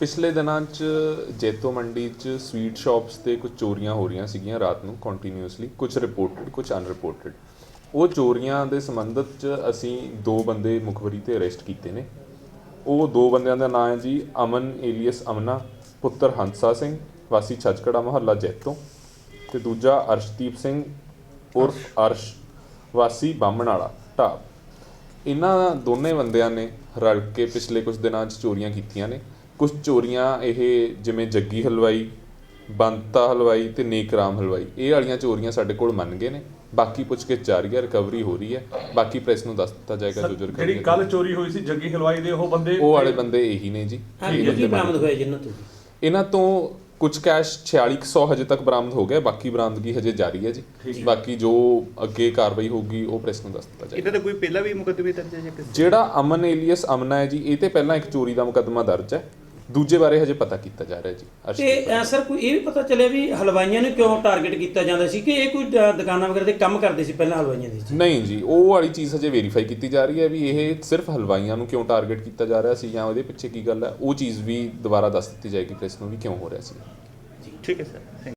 ਪਿਛਲੇ ਦਿਨਾਂ 'ਚ ਜੈਤੋ ਮੰਡੀ 'ਚ ਸਵੀਟ ਸ਼ਾਪਸ ਤੇ ਕੁਝ ਚੋਰੀਆਂ ਹੋ ਰਹੀਆਂ ਸੀਗੀਆਂ ਰਾਤ ਨੂੰ ਕੰਟੀਨਿਊਸਲੀ ਕੁਝ ਰਿਪੋਰਟਡ ਕੁਝ ਅਨਰਿਪੋਰਟਡ ਉਹ ਚੋਰੀਆਂ ਦੇ ਸੰਬੰਧਤ 'ਚ ਅਸੀਂ ਦੋ ਬੰਦੇ ਮੁਖਬਰੀ ਤੇ ਅਰੈਸਟ ਕੀਤੇ ਨੇ। ਉਹ ਦੋ ਬੰਦਿਆਂ ਦਾ ਨਾਮ ਹੈ ਜੀ ਅਮਨ ਏਲੀਅਸ ਅਮਨਾ, ਪੁੱਤਰ ਹੰਸਾ ਸਿੰਘ, ਵਾਸੀ ਛੱਜਕੜਾ ਮਹੱਲਾ ਜੈਤੋ ਤੇ ਦੂਜਾ ਅਰਸ਼ਦੀਪ ਸਿੰਘ ਉਰਫ ਅਰਸ਼, ਵਾਸੀ ਬਾਹਮਣ ਵਾਲਾ ਢਾਬ। ਇਹਨਾਂ ਦੋਨੇ ਬੰਦਿਆਂ ਨੇ ਰਲ ਕੇ ਪਿਛਲੇ ਕੁਝ ਦਿਨਾਂ 'ਚ ਚੋਰੀਆਂ ਕੀਤੀਆਂ ਨੇ। ਕੁਝ ਚੋਰੀਆਂ ਇਹ ਜਿਵੇਂ ਜੱਗੀ ਹਲਵਾਈ ਬੰਤਾ ਹਲਵਾਈ ਤੇ ਨੇਕਰਾਮ ਹਲਵਾਈ ਇਹ ਵਾਲੀਆਂ ਚੋਰੀਆਂ ਸਾਡੇ ਕੋਲ ਮੰਨ ਗਏ ਨੇ। ਬਾਕੀ ਪੁੱਛਗਿੱਛ ਜਾਰੀ ਹੈ ਰਿਕਵਰੀ ਹੋ ਰਹੀ ਹੈ। ਬਾਕੀ ਪ੍ਰੈਸ ਨੂੰ ਦੱਸ ਦਿੱਤਾ ਜਾਏਗਾ ਜੋ ਜੋ ਜਿਹੜੀ ਕੱਲ ਚੋਰੀ ਹੋਈ ਸੀ ਜੱਗੀ ਹਲਵਾਈ ਦੇ ਉਹ ਬੰਦੇ ਉਹ ਵਾਲੇ ਬੰਦੇ ਇਹੀ ਨੇ ਜੀ। ਇਹ ਕੀ ਬੰਦੇ ਬਰਾਮਦ ਹੋਇਆ ਜਿੰਨਾਂ ਤੋਂ? ਇਹਨਾਂ ਤੋਂ ਕੁਝ ਕੈਸ਼ 4600 ਹਜੇ ਤੱਕ ਬਰਾਮਦ ਹੋ ਗਿਆ ਬਾਕੀ ਬਰਾਮਦਗੀ ਹਜੇ ਜਾਰੀ ਹੈ ਜੀ। ਬਾਕੀ ਜੋ ਅੱਗੇ ਕਾਰਵਾਈ ਹੋਊਗੀ ਉਹ ਪ੍ਰੈਸ ਨੂੰ ਦੱਸ ਦਿੱਤਾ ਜਾਏਗਾ ਇਹਦਾ ਤਾਂ ਕੋਈ ਪਹਿਲਾਂ ਵੀ ਮੁਕੱਦਮੇ ਦਰਜ ਹੈ ਜਿਹੜਾ ਅਮਨ ਏਲੀਅਸ ਅਮਨਾ ਹੈ ਜੀ ਇਹ ਤੇ ਪਹਿਲਾਂ ਇੱਕ ਚੋਰੀ ਦਾ ਮੁਕੱਦਮਾ ਦਰਜ ਹੈ। ਦੂਜੇ ਬਾਰੇ ਹਜੇ ਪਤਾ ਕੀਤਾ ਜਾ ਰਿਹਾ ਜੀ ਤੇ ਅਰਸ਼ਦੀਪ ਅਹ, ਸਰ ਕੋਈ ਇਹ ਵੀ ਪਤਾ ਚੱਲਿਆ ਵੀ ਹਲਵਾਈਆਂ ਨੂੰ ਕਿਉਂ ਟਾਰਗੇਟ ਕੀਤਾ ਜਾਂਦਾ ਸੀ ਕਿ ਇਹ ਕੋਈ ਦੁਕਾਨਾਂ ਵਗੈਰਾ ਦੇ ਕੰਮ ਕਰਦੇ ਸੀ ਪਹਿਲਾਂ ਹਲਵਾਈਆਂ ਦੇ ਨਹੀਂ ਜੀ ਉਹ ਵਾਲੀ ਚੀਜ਼ ਹਜੇ ਵੈਰੀਫਾਈ ਕੀਤੀ ਜਾ ਰਹੀ ਹੈ ਵੀ ਇਹ ਸਿਰਫ ਹਲਵਾਈਆਂ ਨੂੰ ਕਿਉਂ ਟਾਰਗੇਟ ਕੀਤਾ ਜਾ ਰਿਹਾ ਸੀ ਜਾਂ ਉਹਦੇ ਪਿੱਛੇ ਕੀ ਗੱਲ ਹੈ ਉਹ ਚੀਜ਼ ਵੀ ਦੁਬਾਰਾ ਦੱਸ ਦਿੱਤੀ ਜਾਏਗੀ ਪ੍ਰੈਸ ਨੂੰ ਵੀ ਕਿਉਂ ਹੋ ਰਿਹਾ ਸੀ। ਠੀਕ ਹੈ ਸਰ